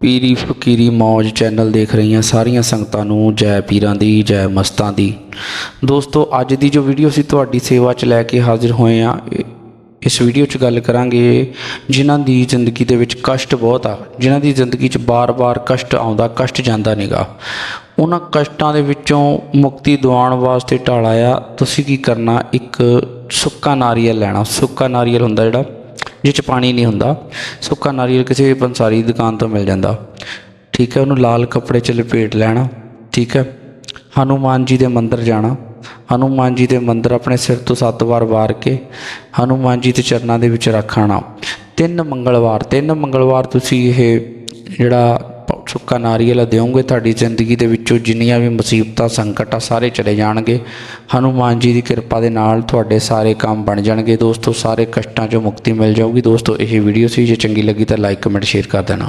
ਪੀਰੀ ਫਕੀਰੀ ਮੌਜ ਚੈਨਲ ਦੇਖ ਰਹੀਆਂ ਸਾਰੀਆਂ ਸੰਗਤਾਂ ਨੂੰ ਜੈ ਪੀਰਾਂ ਦੀ, ਜੈ ਮਸਤਾਂ ਦੀ। ਦੋਸਤੋ, ਅੱਜ ਦੀ ਜੋ ਵੀਡੀਓ ਸੀ ਤੁਹਾਡੀ ਸੇਵਾ 'ਚ ਲੈ ਕੇ ਹਾਜ਼ਰ ਹੋਏ ਆ ਇਸ ਵੀਡੀਓ 'ਚ ਗੱਲ ਕਰਾਂਗੇ ਜਿਨ੍ਹਾਂ ਦੀ ਜ਼ਿੰਦਗੀ ਦੇ ਵਿੱਚ ਕਸ਼ਟ ਬਹੁਤ ਆ, ਜਿਨ੍ਹਾਂ ਦੀ ਜ਼ਿੰਦਗੀ 'ਚ ਬਾਰ-ਬਾਰ ਕਸ਼ਟ ਆਉਂਦਾ, ਕਸ਼ਟ ਜਾਂਦਾ ਨਹੀਂਗਾ ਉਹਨਾਂ ਕਸ਼ਟਾਂ ਦੇ ਵਿੱਚੋਂ ਮੁਕਤੀ ਦਿਵਾਉਣ ਵਾਸਤੇ ਢਾਲ ਆ, ਤੁਸੀਂ ਕੀ ਕਰਨਾ? ਇੱਕ ਸੁੱਕਾ ਨਾਰੀਅਲ ਲੈਣਾ। ਸੁੱਕਾ ਨਾਰੀਅਲ ਹੁੰਦਾ ਜਿਹੜਾ ਜਿਸ 'ਚ ਪਾਣੀ ਨਹੀਂ ਹੁੰਦਾ, ਸੁੱਕਾ ਨਾਰੀਅਲ ਕਿਸੇ ਪੰਸਾਰੀ ਦੁਕਾਨ ਤੋਂ ਮਿਲ ਜਾਂਦਾ। ਠੀਕ ਹੈ, ਉਹਨੂੰ ਲਾਲ ਕੱਪੜੇ 'ਚ ਲਪੇਟ ਲੈਣਾ, ਠੀਕ ਹੈ। ਹਨੂਮਾਨ ਜੀ ਦੇ ਮੰਦਿਰ ਜਾਣਾ, ਹਨੂਮਾਨ ਜੀ ਦੇ ਮੰਦਿਰ ਆਪਣੇ ਸਿਰ ਤੋਂ ਸੱਤ ਵਾਰ ਵਾਰ ਕੇ, ਹਨੂਮਾਨ ਜੀ ਦੇ ਚਰਨਾਂ ਦੇ ਵਿੱਚ ਰੱਖ ਰੱਖਣਾ ਤਿੰਨ ਮੰਗਲਵਾਰ ਤਿੰਨ ਮੰਗਲਵਾਰ ਤੁਸੀਂ ਇਹ ਜਿਹੜਾ ਸੁੱਕਾ ਨਾਰੀਅਲ ਦਿਓਗੇ ਤੁਹਾਡੀ ਜ਼ਿੰਦਗੀ ਦੇ ਵਿੱਚੋਂ ਜਿੰਨੀਆਂ ਵੀ ਮੁਸੀਬਤਾਂ, ਸੰਕਟ ਆ ਸਾਰੇ ਚਲੇ ਜਾਣਗੇ। ਹਨੂਮਾਨ ਜੀ ਦੀ ਕਿਰਪਾ ਦੇ ਨਾਲ ਤੁਹਾਡੇ ਸਾਰੇ ਕੰਮ ਬਣ ਜਾਣਗੇ। ਦੋਸਤੋ, ਸਾਰੇ ਕਸ਼ਟਾਂ 'ਚੋਂ ਮੁਕਤੀ ਮਿਲ ਜਾਊਗੀ। ਦੋਸਤੋ, ਇਹ ਵੀਡੀਓ ਸੀ। ਜੇ ਚੰਗੀ ਲੱਗੀ ਤਾਂ ਲਾਈਕ, ਕਮੈਂਟ, ਸ਼ੇਅਰ ਕਰ ਦੇਣਾ।